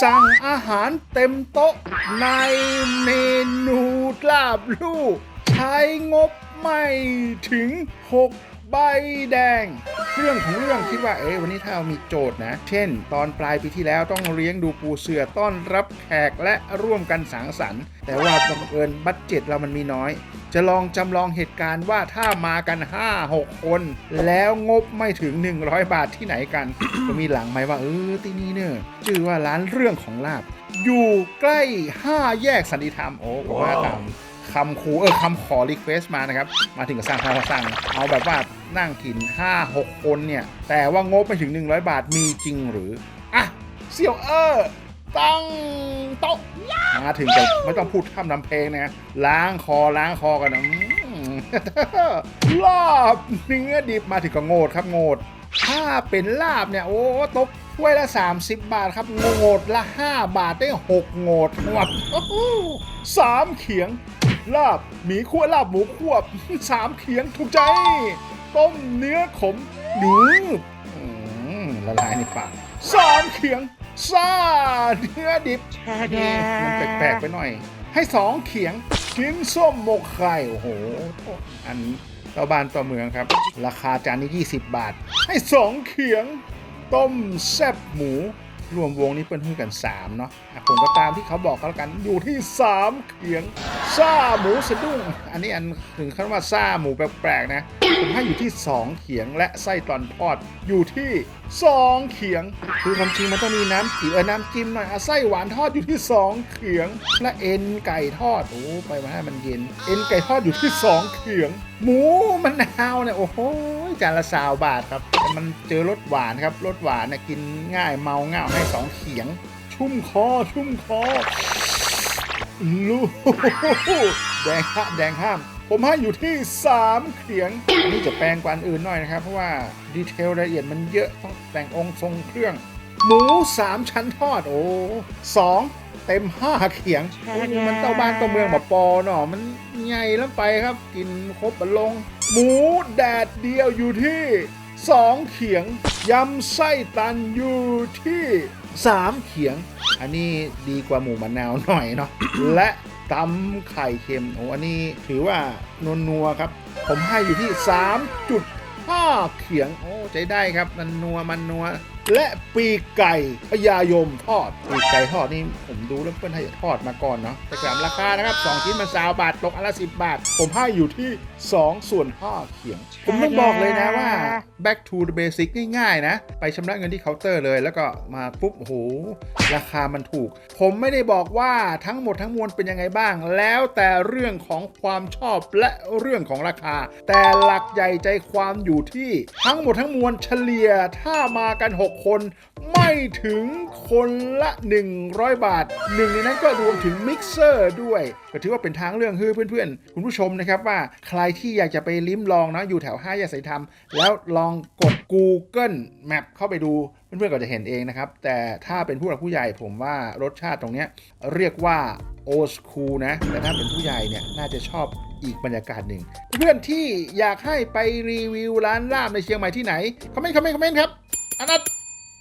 สั่งอาหารเต็มโต๊ะ ในเมนูลาบลู่ใช้งบไม่ถึง 6 ใบแดง เรื่องของเรื่องคิดว่าเอ๊ะวันนี้ถ้าเรามีโจทย์นะ เช่น ตอนปลายปีที่แล้วต้องเลี้ยงดูปูเสือต้อนรับแขกและร่วมกันสังสรรค์ แต่ว่าบังเอิญบัตเจ็ตเรามันมีน้อย จะลองจำลองเหตุการณ์ว่าถ้ามากัน 5-6 คน แล้วงบไม่ถึง 100 บาทที่ไหนกัน ก็มีหลังไหมว่าเออที่นี่เนี่ยชื่อว่าร้านเรื่องของลาบ อยู่ใกล้ 5 แยกสันติธรรมโอ้ผมว่าตาม คำครูเออคำขอรีเควส์มานะครับ มาถึงกับสร้างทางสร้างเอาแบบว่านั่งถิ่น 5 6 คนเนี่ย แต่ว่างบไม่ถึง 100 บาทมีจริงหรือ อะเสี่ยวเออตั้งโต๊ะมาถึงกับไม่ต้องพูดทำนำเพลงนะล้างคอล้างคอกันนะอืมลาบเนื้อดิบมาถึงก็โงดครับโงด ถ้าเป็นลาบเนี่ย โอ้ตกถ้วยละ 30 บาทครับโงดละ 5 บาทได้ 6 โงดงวดสามเขียง ลาบ หมีคั่วลาบหมูควบสามเขียงถูกใจ ต้มเนื้อขมหนูอืมละลายในปากสามเขียงซ่าเนื้อดิบมันแปลกๆไปหน่อย ให้สองเขียงชิ้นส้มหมกไข่โอ้โห อันนี้ต่อบ้านต่อเมืองครับ ราคาจานนี้ 20 บาท ให้สองเขียง ต้มแซ่บหมู รวมวงนี้เปิ้นหุ้นกัน 3 เนาะอะผมก็ตามที่เขาบอกก็แล้วกันอยู่ที่ 3 เขียง ซ่าหมูสะดุ้ง อันนี้อันถึงขั้นว่าซ่าหมูแปลกๆนะ ผมให้อยู่ที่ 2 เขียงและไส้ตอนทอดอยู่ที่ 2 เขียง คือความจริงมันต้องมีน้ำจิ้มเออน้ำจิ้มหน่อยอะไส้หวานทอดอยู่ที่ 2 เขียง และเอ็นไก่ทอดโอ้ไปมาให้มันเย็น เอ็นไก่ทอดอยู่ที่ 2 เขียง หมูมะนาวเนี่ยโอ้โหจานละสาวบาทครับแต่มันเจอรสหวานครับรสหวานเนี่ยกินง่ายเมาง่ายให้ 2 เขียง ชุ่มคอชุ่มคอลูกแดงฮะแดงห้าม ผมให้อยู่ที่ 3 เขียงอันนี้จะแปลงกว่าอันอื่นหน่อยนะครับ เพราะว่าดีเทลรายละเอียดมันเยอะต้องแต่งองค์ทรงเครื่อง หมู 3 ชั้นทอด โอ้สองเต็ม 5 เขียง มันเต้าบ้านเต้าเมืองแบบปอเนาะมันใหญ่แล้วไปครับ กินครบบันลง หมูแดดเดียวอยู่ที่ 2 เขียงยำไส้ตันอยู่ที่ 3 เขียง อันนี้ดีกว่าหมูมะนาวหน่อยเนาะและ ตำไข่เค็มโอ้อันนี้ถือว่านวนัวครับ ผมให้อยู่ที่ 3.5 เขียง โอ้ใจได้ครับมันนัวมันนัว และปีกไก่พญายมทอด ปีกไก่ทอดนี่ผมดูแล้วเพื่อนให้ทอดมาก่อนเนาะแต่กลับราคานะครับ 2 ชิ้นมันสาวบาทตกอันละ 10 บาท ผมให้อยู่ที่ 2 ส่วน5เขียง ผมต้องบอกเลยนะว่า back to the basic ง่ายๆนะ ไปชำระเงินที่เคาน์เตอร์เลย แล้วก็มาปุ๊บโหราคามันถูก ผมไม่ได้บอกว่าทั้งหมดทั้งมวลเป็นยังไงบ้าง แล้วแต่เรื่องของความชอบและเรื่องของราคา แต่หลักใหญ่ใจความอยู่ที่ทั้งหมดทั้งมวลเฉลี่ยถ้ามากัน 6 คน ไม่ถึงคนละ 100 บาทหนึ่งในนั้นก็รวมถึงมิกเซอร์ด้วยก็ถือว่าเป็นทางเรื่องฮือเพื่อนๆ คุณผู้ชมนะครับว่าใครที่อยากจะไปลิ้มลองนะอยู่แถวห้าแยกสายธรรมแล้วลองกด Google Map เข้าไปดูเพื่อนๆก็จะเห็นเองนะครับ แต่ถ้าเป็นผู้หลักผู้ใหญ่ผมว่ารสชาติตรงนี้เรียกว่าโอสคูนะ แต่ถ้าเป็นผู้ใหญ่เนี่ยน่าจะชอบอีกบรรยากาศหนึ่ง เพื่อนที่อยากให้ไปรีวิวร้านลาบในเชียงใหม่ที่ไหน คอมเมนต์คอมเมนต์คอมเมนต์ครับอันนั้น